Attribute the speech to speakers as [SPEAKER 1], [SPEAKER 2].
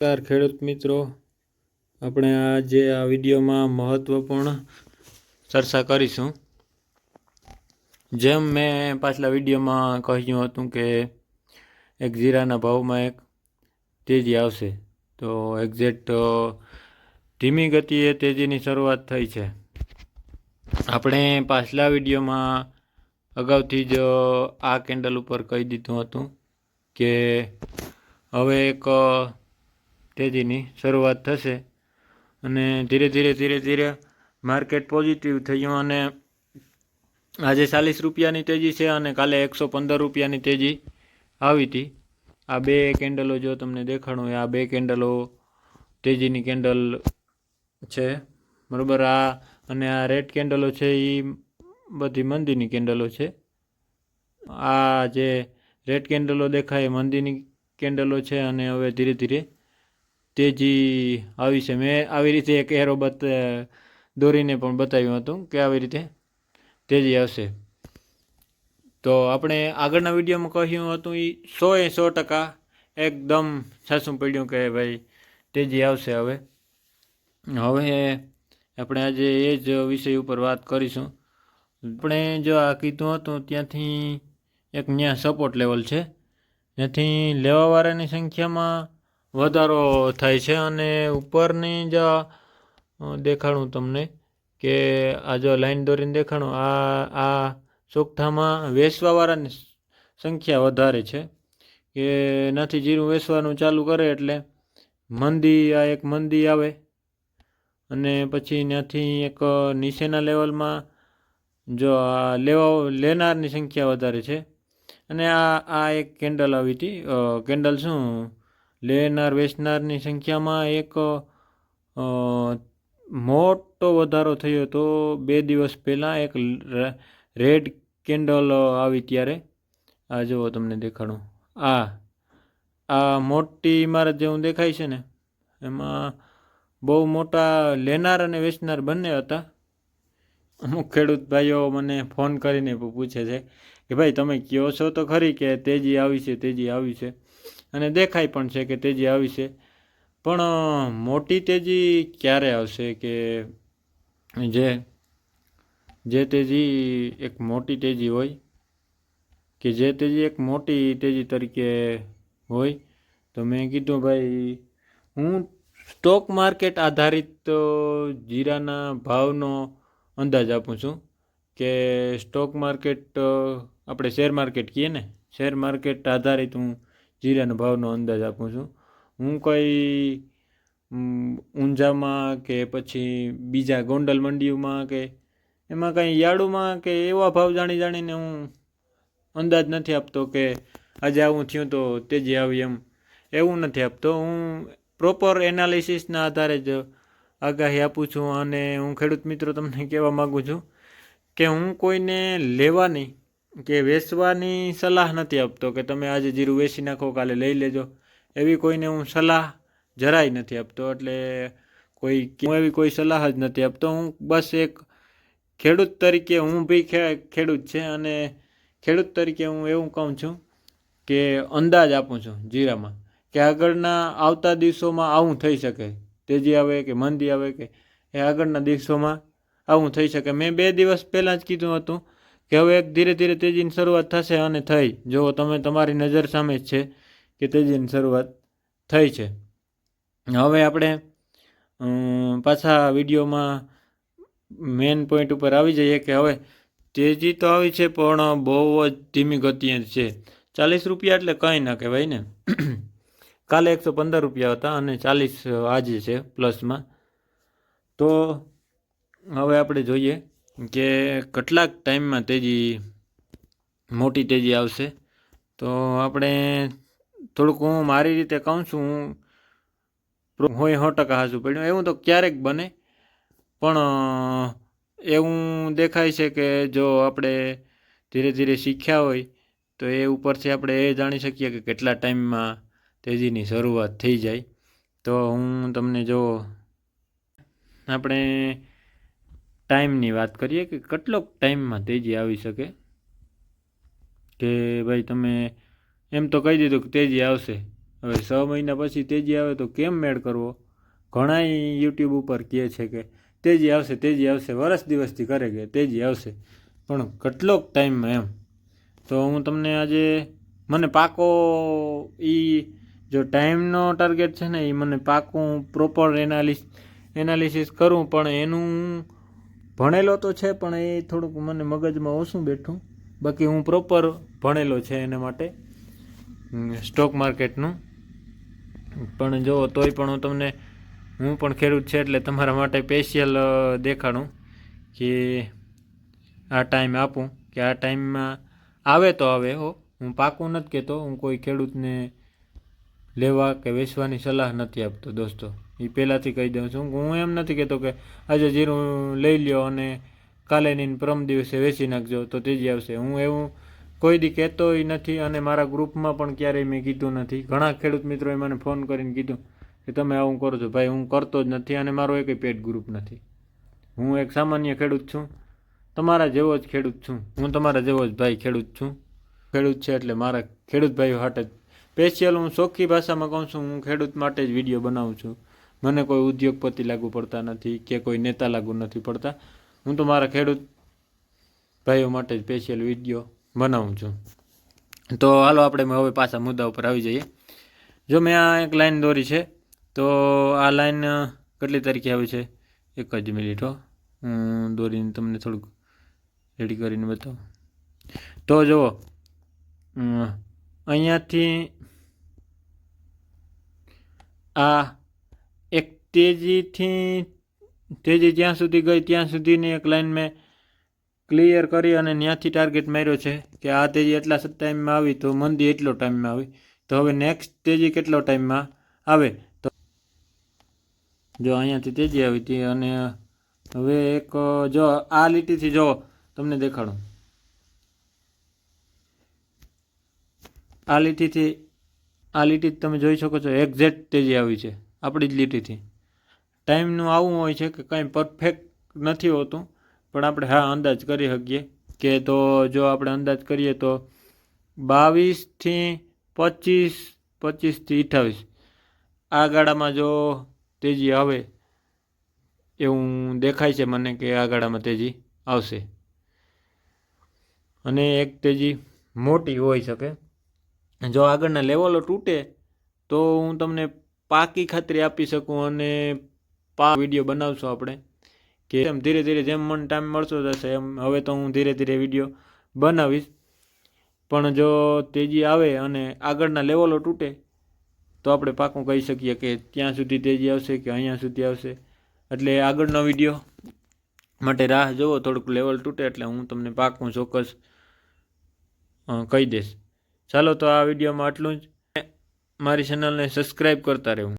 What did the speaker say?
[SPEAKER 1] નમસ્કાર ખેડૂત મિત્રો. આપણે આજે આ વિડીયોમાં મહત્ત્વપૂર્ણ ચર્ચા કરીશું. જેમ મેં પાછલા વિડીયોમાં કહ્યું હતું કે એક જીરાના ભાવમાં એક તેજી આવશે. તો એક્ઝેક્ટ ધીમી ગતિએ તેજીની શરૂઆત થઈ છે. આપણે પાછલા વિડીયોમાં અગાઉથી જ આ કેન્ડલ ઉપર કહી દીધું હતું કે હવે એક તેજીની શરૂઆત થશે. અને ધીરે ધીરે ધીરે ધીરે માર્કેટ પોઝિટિવ થયું અને આજે ચાલીસ રૂપિયાની તેજી છે અને કાલે એકસો પંદર રૂપિયાની તેજી આવી હતી. આ બે કેન્ડલો જો તમને દેખાડું હોય, આ બે કેન્ડલો તેજીની કેન્ડલ છે. બરાબર, આ અને આ રેડ કેન્ડલો છે, એ બધી મંદીની કેન્ડલો છે. આ જે રેડ કેન્ડલો દેખાય એ મંદીની કેન્ડલો છે અને હવે ધીરે ધીરે તેજી આવી છે. મેં આવી રીતે એક એરો બત દોરીને પણ બતાવ્યું હતું કે આવી રીતે તેજી આવશે. તો આપણે આગળના વિડીયોમાં કહ્યું હતું એ સો એ સો ટકા એકદમ સાસું પડ્યું કે ભાઈ તેજી આવશે હવે. હવે આપણે આજે એ જ વિષય ઉપર વાત કરીશું. આપણે જો આ કીધું હતું ત્યાંથી એક ત્યાં સપોર્ટ લેવલ છે. જેથી લેવાવાળાની સંખ્યામાં વધારો થાય છે અને ઉપરની જ દેખાડું તમને કે આ જો લાઈન દોરીને દેખાણું, આ આ ચોકઠામાં વેચવાવાળાની સંખ્યા વધારે છે કે નથી, જીરું વેચવાનું ચાલુ કરે એટલે મંદી, આ એક મંદી આવે અને પછી ત્યાંથી એક નીચેના લેવલમાં જો આ લેવા, લેનારની સંખ્યા વધારે છે. અને આ આ એક કેન્ડલ આવી હતી કેન્ડલ શું? લેનાર, વેચનારની સંખ્યામાં એક મોટો વધારો થયો હતો બે દિવસ પહેલાં એક રેડ કેન્ડલ આવી ત્યારે. આ જુઓ તમને દેખાડું. આ આ મોટી ઇમારત જેવું દેખાય છે ને? એમાં બહુ મોટા લેનાર અને વેચનાર બંને હતા. અમુક ખેડૂત ભાઈઓ મને ફોન કરીને પૂછે છે કે ભાઈ, તમે કહો છો? તો ખરી કે તેજી આવી છે, તેજી આવી છે. અને દેખાય પણ છે કે તેજી આવી છે. પણ મોટી તેજી ક્યારે આવશે કે જે જે તેજી એક મોટી તેજી હોય કે જે તેજી એક મોટી તેજી તરીકે હોય, તો મેં કીધું ભાઈ, હું સ્ટોક માર્કેટ આધારિત જીરાના ભાવનો અંદાજ આપું છું કે સ્ટોક માર્કેટ આપણે શેર માર્કેટ કહીએ ને, શેર માર્કેટ આધારિત હું જીરાના ભાવનો અંદાજ આપું છું. હું કોઈ ઊંઝામાં કે પછી બીજા ગોંડલ મંડીઓમાં કે એમાં કંઈ યાળુમાં કે એવા ભાવ જાણી જાણીને હું અંદાજ નથી આપતો કે આજે આવું થયું તો તેજી આવી એમ. એવું નથી આપતો. હું પ્રોપર એનાલિસિસના આધારે જ આગાહી આપું છું અને હું ખેડૂત મિત્રો તમને કહેવા માગું છું કે હું કોઈને લેવાની કે વેચવાની સલાહ નથી આપતો કે તમે આજે જીરું વેચી નાખો, કાલે લઈ લેજો. એવી કોઈને હું સલાહ જરાય નથી આપતો. એટલે કોઈ હું એવી કોઈ સલાહ જ નથી આપતો. હું બસ એક ખેડૂત તરીકે હું બી ખેડૂત છે અને ખેડૂત તરીકે હું એવું કહું છું કે અંદાજ આપું છું જીરામાં કે આગળના આવતા દિવસોમાં આવું થઈ શકે. તેજી આવે કે મંદી આવે કે એ આગળના દિવસોમાં આવું થઈ શકે. મેં બે દિવસ પહેલાં જ કીધું હતું કે હવે એક ધીરે ધીરે તેજીની શરૂઆત થશે અને થઈ. જો તમે તમારી નજર સામે જ છે કે તેજીની શરૂઆત થઈ છે. હવે આપણે પાછા વિડીયોમાં મેઇન પોઈન્ટ ઉપર આવી જઈએ કે હવે તેજી તો આવી છે, પણ બહુ જ ધીમી ગતિએ છે. ચાલીસ રૂપિયા એટલે કંઈ ના કહેવાય ને. કાલે એકસો પંદર રૂપિયા હતા અને ચાલીસ આજે છે, પ્લસમાં. તો હવે આપણે જોઈએ કે કેટલાક ટાઈમમાં તેજી મોટી તેજી આવશે. તો આપણે થોડુંક હું મારી રીતે કહું છું, હું હોય સો ટકા હાજુ પડ્યું. એવું તો ક્યારેક બને, પણ એવું દેખાય છે કે જો આપણે ધીરે ધીરે શીખ્યા હોય, તો એ ઉપરથી આપણે એ જાણી શકીએ કે કેટલા ટાઈમમાં તેજીની શરૂઆત થઈ જાય. તો હું તમને જો, આપણે ટાઈમની વાત કરીએ કે કેટલોક ટાઈમમાં તેજી આવી શકે? કે ભાઈ તમે એમ તો કહી દીધું કે તેજી આવશે. હવે છ મહિના પછી તેજી આવે તો કેમ મેળ કરવો? ઘણા યુટ્યુબ ઉપર કહે છે કે તેજી આવશે તેજી આવશે, વરસ દિવસથી કરે કે તેજી આવશે. પણ કેટલોક ટાઈમમાં એમ. તો હું તમને આજે મને પાકો એ જો ટાઈમનો ટાર્ગેટ છે ને એ મને પાકું પ્રોપર એનાલિસ એનાલિસિસ કરું, પણ એનું ભણેલો તો છે, પણ એ થોડુંક મને મગજમાં ઓછું બેઠું. બાકી હું પ્રોપર ભણેલો છે એના માટે. સ્ટોક માર્કેટનું પણ જો, તોય પણ હું તમને, હું પણ ખેડૂત છે એટલે તમારા માટે સ્પેશિયલ દેખાડું કે આ ટાઈમ આપું. કે આ ટાઈમમાં આવે તો આવે, હો. હું પાકું નથી કહેતો, હું કોઈ ખેડૂતને લેવા કે વેચવાની સલાહ નથી આપતો દોસ્તો. એ પહેલાંથી કહી દઉં છું. હું એમ નથી કહેતો કે આજે જીરું લઈ લ્યો અને કાલે ની પરમ દિવસે વેચી નાખજો તો તેજી આવશે. હું એવું કોઈ દી કહેતોય નથી અને મારા ગ્રુપમાં પણ ક્યારેય મેં કીધું નથી. ઘણા ખેડૂત મિત્રોએ મને ફોન કરીને કીધું કે તમે આવું કરો છો. ભાઈ, હું કરતો જ નથી અને મારો એકેય પેટ ગ્રુપ નથી. હું એક સામાન્ય ખેડૂત છું. તમારા જેવો જ ખેડૂત છું. હું તમારા જેવો જ ભાઈ ખેડૂત છું. ખેડૂત છે એટલે મારા ખેડૂત ભાઈઓ હાટે સ્પેશિયલ હું ચોખ્ખી ભાષામાં કહું છું, હું ખેડૂત માટે જ વીડિયો બનાવું છું. મને કોઈ ઉદ્યોગપતિ લાગુ પડતા નથી કે કોઈ નેતા લાગુ નથી પડતા. હું તો મારા ખેડૂત ભાઈઓ માટે જ સ્પેશિયલ વીડિયો બનાવું છું. તો હાલો આપણે હવે પાછા મુદ્દા ઉપર આવી જઈએ. જો મેં આ એક લાઈન દોરી છે, તો આ લાઈન કેટલી તારીખે આવી છે? એક જ મિનિટ હો. હું દોરીને તમને થોડુંક રેડી કરીને બતાવું. તો જુઓ. અહીંયાથી આ એક તેજીથી, તેજી જ્યાં સુધી ગઈ ત્યાં સુધીની એક લાઈન મેં ક્લિયર કરી અને ત્યાંથી ટાર્ગેટ માર્યો છે કે આ તેજી એટલા ટાઈમમાં આવી તો મંદી એટલો ટાઈમમાં આવી. તો હવે નેક્સ્ટ તેજી કેટલો ટાઈમમાં આવે? તો જો અહીંયાથી તેજી આવી હતી અને હવે એક, જો આ લીટીથી જો તમને દેખાડું. આ લીટીથી, આ લીટી તમે જોઈ શકો છો, એક્ઝેક્ટ તેજી આવી છે, આપણી જ લીટીથી. ટાઈમનું આવું હોય છે કે કાંઈ પરફેક્ટ નથી હોતું, પણ આપણે હા અંદાજ કરી શકીએ કે તો જો આપણે અંદાજ કરીએ તો બાવીસથી પચીસ, પચીસથી અઠાવીસ. આ ગાળામાં જો તેજી આવે, એવું દેખાય છે મને કે આ ગાળામાં તેજી આવશે. અને એક તેજી મોટી હોઈ શકે. જો આગળના લેવલો તૂટે, તો હું તમને પાકી ખાતરી આપી શકું અને પા વીડિયો બનાવશું આપણે. કે એમ ધીરે ધીરે જેમ મને ટાઈમ મળતો જશે, એમ હવે તો હું ધીરે ધીરે વીડિયો બનાવીશ. પણ જો તેજી આવે અને આગળના લેવલો તૂટે, તો આપણે પાકું કહી શકીએ કે ત્યાં સુધી તેજી આવશે કે અહીંયા સુધી આવશે. એટલે આગળનો વીડિયો માટે રાહ જુઓ થોડુંક લેવલ તૂટે એટલે હું તમને પાકું ચોક્કસ કહી દઈશ. ચાલો તો આ વિડીયોમાં આટલું જ. મારી ચેનલને સબસ્ક્રાઈબ કરતા રહેવું.